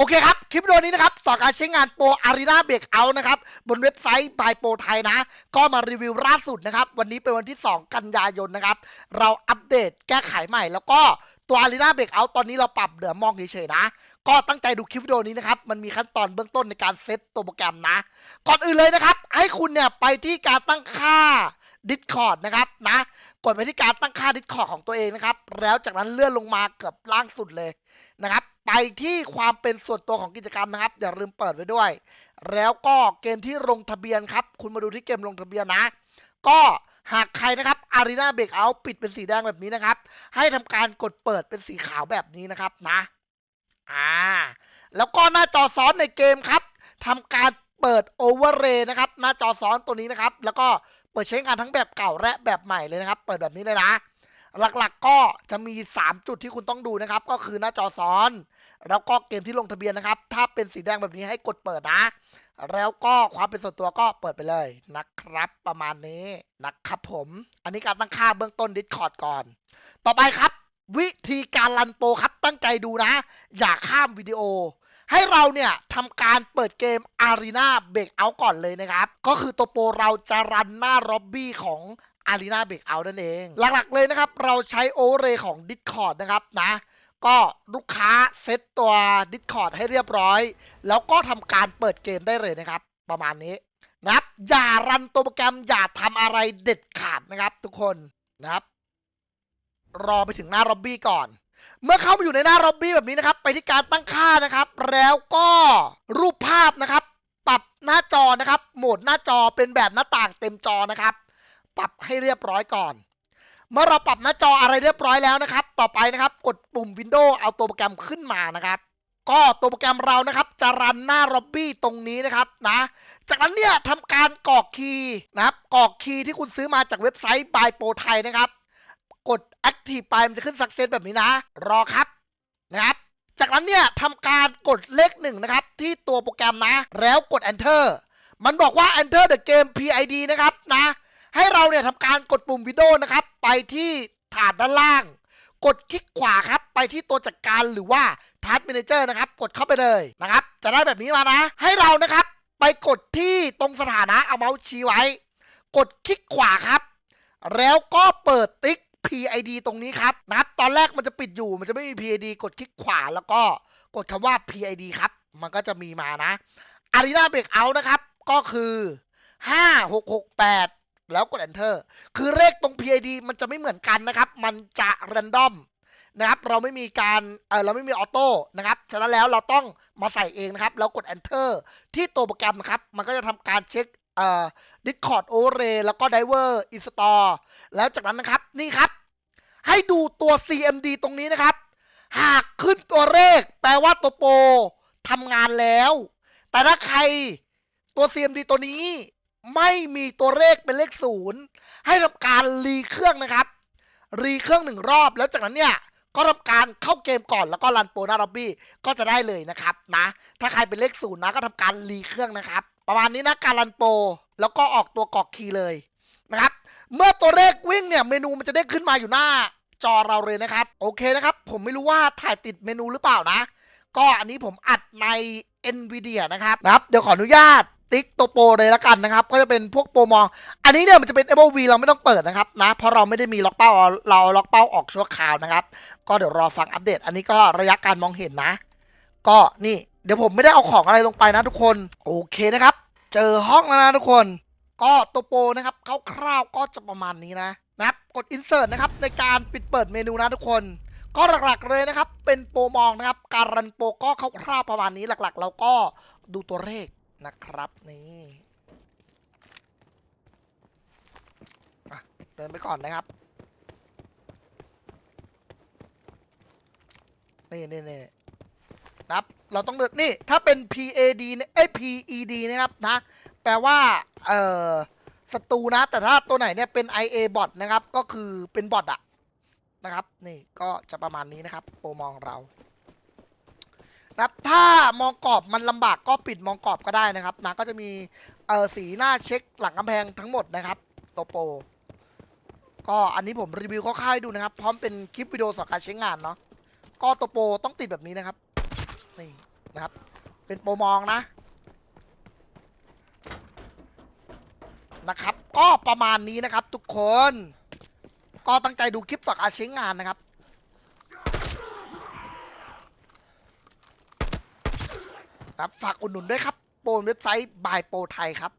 โอเคครับ คลิปวิดีโอนี้นะครับ สอนการใช้งานโปรอารีนาเบรกเอานะครับ บนเว็บไซต์บายโปรไทยนะ ก็มารีวิวล่าสุดนะครับ วันนี้เป็นวันที่ 2 กันยายนนะครับ เราอัปเดตแก้ไขใหม่ แล้วก็ตัวอารีนาเบรกเอาตอนนี้เราปรับเหลือมองเฉยๆนะ ก็ตั้งใจดูคลิปวิดีโอนี้นะครับ มันมีขั้นตอนเบื้องต้นในการเซตตัวโปรแกรมนะ ก่อนอื่นเลยนะครับ ให้คุณเนี่ยไปที่การตั้งค่า Discord นะครับนะ กดไปที่การตั้งค่า Discord ของตัวเองนะครับ แล้วจากนั้นเลื่อนลงมาเกือบล่างสุดเลยนะครับ ไปที่ความเป็นส่วนตัวของกิจกรรมนะครับ อย่าลืมเปิดไว้ด้วย แล้วก็เกมที่ลงทะเบียนครับ คุณมาดูที่เกมลงทะเบียนนะ ก็หากใครนะครับ Arena Breakout ปิดเป็นสีแดงแบบนี้นะครับ ให้ทำการกดเปิดเป็นสีขาวแบบนี้นะครับนะ อ่า แล้วก็หน้าจอซ้อนในเกมครับทำการเปิดโอเวอร์เรย์นะครับ หน้าจอซ้อนตัวนี้นะครับ แล้วก็ เปิดใช้งานทั้งแบบเก่าและแบบใหม่เลยนะครับ เปิดแบบนี้เลยนะ หลักๆก็จะมี 3 จุดที่คุณต้องดูนะครับ ก็คือหน้าจอซ้อน แล้วก็เกมที่ลงทะเบียนนะครับ ถ้าเป็นสีแดงแบบนี้ให้กดเปิดนะ แล้วก็ความเป็นส่วนตัวก็เปิดไปเลยนะครับ ประมาณนี้นะครับผม อันนี้การตั้งค่าเบื้องต้น Discord ก่อน ต่อไปครับ วิธีการรันโปรครับตั้งใจดูนะ อย่าข้ามวิดีโอ ให้เราเนี่ยทำการเปิดเกม Arena Breakout ก่อนเลยนะครับ ก็คือตัวโปรเราจะรันหน้าล็อบบี้ของ Arena Breakout นั่นเอง หลักๆเลยนะครับ เราใช้โอเรของ Discord นะครับนะ ก็ลูกค้าเซตตัว Discord ให้เรียบร้อย แล้วก็ทำการเปิดเกมได้เลยนะครับ ประมาณนี้นะครับ อย่ารันตัวโปรแกรม อย่าทำอะไรเด็ดขาดนะครับ ทุกคนนะครับ รอไปถึงหน้าล็อบบี้ก่อน เมื่อเข้ามาอยู่ในหน้าล็อบบี้แบบนี้นะครับ ไปที่การตั้งค่านะครับ แล้วก็รูปภาพนะครับ ปรับหน้าจอนะครับ โหมดหน้าจอเป็นแบบหน้าต่างเต็มจอนะครับ ปรับให้เรียบร้อยก่อน เมื่อเราปรับหน้าจออะไรเรียบร้อยแล้วนะครับ ต่อไปนะครับ กดปุ่ม Windows เอาตัวโปรแกรมขึ้นมานะครับ ก็ตัวโปรแกรมเรานะครับ จะรันหน้าล็อบบี้ตรงนี้นะครับนะ จากนั้นเนี่ยทำการกรอกคีย์นะครับกรอกคีย์ที่คุณซื้อมาจากเว็บไซต์ b y Pro ไทยนะครับ กด Active ไปมันจะขึ้น Success แบบนี้นะ รอครับนะครับ จากนั้นเนี่ยทำการกดเลขหนึ่งนะครับ ที่ตัวโปรแกรมนะ แล้วกด Enter มันบอกว่า Enter the game PID นะครับนะ ให้เราเนี่ยทำการกดปุ่มวิดีโอนะครับ ไปที่ถาดด้านล่าง กดคลิกขวาครับ ไปที่ตัวจัดการหรือว่า Task Manager นะครับ กดเข้าไปเลยนะครับ จะได้แบบนี้มานะ ให้เรานะครับ ไปกดที่ตรงสถานะเอาเมาส์ชี้ไว้ กดคลิกขวาครับ แล้วก็เปิดติ๊ก PID ตรงนี้ครับนะครับ ตอนแรกมันจะปิดอยู่มันจะไม่มี PID กดคลิกขวาแล้วก็กดคำว่า PID ครับ มันก็จะมีมานะ Arena Breakout นะครับ ก็คือ 5668 แล้วกด Enter คือเลขตรง PID มันจะไม่เหมือนกันนะครับ มันจะ random นะครับ เราไม่มีการเออเราไม่มีออโต้นะครับ ฉะนั้นแล้วเราต้องมาใส่เองนะครับ แล้วกด Enter ที่ตัวโปรแกรมนะครับ มันก็จะทำการเช็คเอ่อ Discord o r a y แล้วก็ Diver Install แล้วจากนั้นนะครับ นี่ครับ ให้ดูตัว CMD ตรงนี้นะครับ หากขึ้นตัวเลขแปลว่าตัวโปรทำงานแล้ว แต่ถ้าใครตัว CMD ตัวนี้ไม่มีตัวเลขเป็นเลขศูนย์ให้ทำการรีเครื่องนะครับ รีเครื่องหนึ่งรอบแล้วจากนั้นเนี่ยก็ทำการเข้าเกมก่อนแล้วก็รันโปรหน้าล็อบบี้ก็จะได้เลยนะครับนะ ถ้าใครเป็นเลขศูนย์นะก็ทำการรีเครื่องนะครับ ประมาณนี้นะการรันโปรแล้วก็ออกตัวกอกคีย์เลยนะครับ เมื่อตัวเลขวิ่งเนี่ยเมนูมันจะได้ขึ้นมาอยู่หน้าจอเราเลยนะครับ โอเคนะครับ ผมไม่รู้ว่าถ่ายติดเมนูหรือเปล่านะ ก็อันนี้ผมอัดใน NVIDIA นะครับนะครับ เดี๋ยวขออนุญาตติ๊กตัวโปรเลยละกันนะครับ ก็จะเป็นพวกโปรมอง อันนี้เนี่ยมันจะเป็น Apple V เราไม่ต้องเปิดนะครับนะ เพราะเราไม่ได้มีล็อกเป้า เราล็อกเป้าออกชั่วคราวนะครับ ก็เดี๋ยวรอฟังอัปเดต อันนี้ก็ระยะการมองเห็นนะ ก็นี่ เดี๋ยวผมไม่ได้เอาของอะไรลงไปนะทุกคน โอเคนะครับ เจอห้องแล้วนะทุกคน ก็ตัวโปรนะครับคร่าวๆก็จะประมาณนี้นะนะครับกด insert นะครับในการปิดเปิดเมนูนะทุกคน ก็หลักๆเลยนะครับ เป็นโปรมองนะครับ การรันโปรก็คร่าวๆประมาณนี้หลักๆ เราก็ดูตัวเลขนะครับนี่เดินไปก่อนนะครับนี่นี่นี่นะครับ เราต้องเลือกนี่ ถ้าเป็น PAD เนี่ยเอ้ PED นะครับนะ แปลว่า เอ่อศัตรูนะ แต่ถ้าตัวไหนเนี่ยเป็น IA bot นะครับ ก็คือเป็นบอทอะนะครับ นี่ก็จะประมาณนี้นะครับ โปรมองเรานะครับถ้ามองกรอบมันลำบากก็ปิดมองกรอบก็ได้นะครับนะก็จะมีเออสีหน้าเช็คหลังกำแพงทั้งหมดนะครับตัวโปรก็อันนี้ผมรีวิวคร่าวๆให้ดูนะครับ พร้อมเป็นคลิปวิดีโอสอนการใช้งานเนาะก็ตัวโปรต้องติดแบบนี้นะครับนี่นะครับ เป็นโปรมองนะ นะครับ ก็ประมาณนี้นะครับ ทุกคน ก็ตั้งใจดูคลิปต่อการใช้งานนะครับครับฝากอุดหนุนด้วยครับ โปรเว็บไซต์บายโปรไทยครับ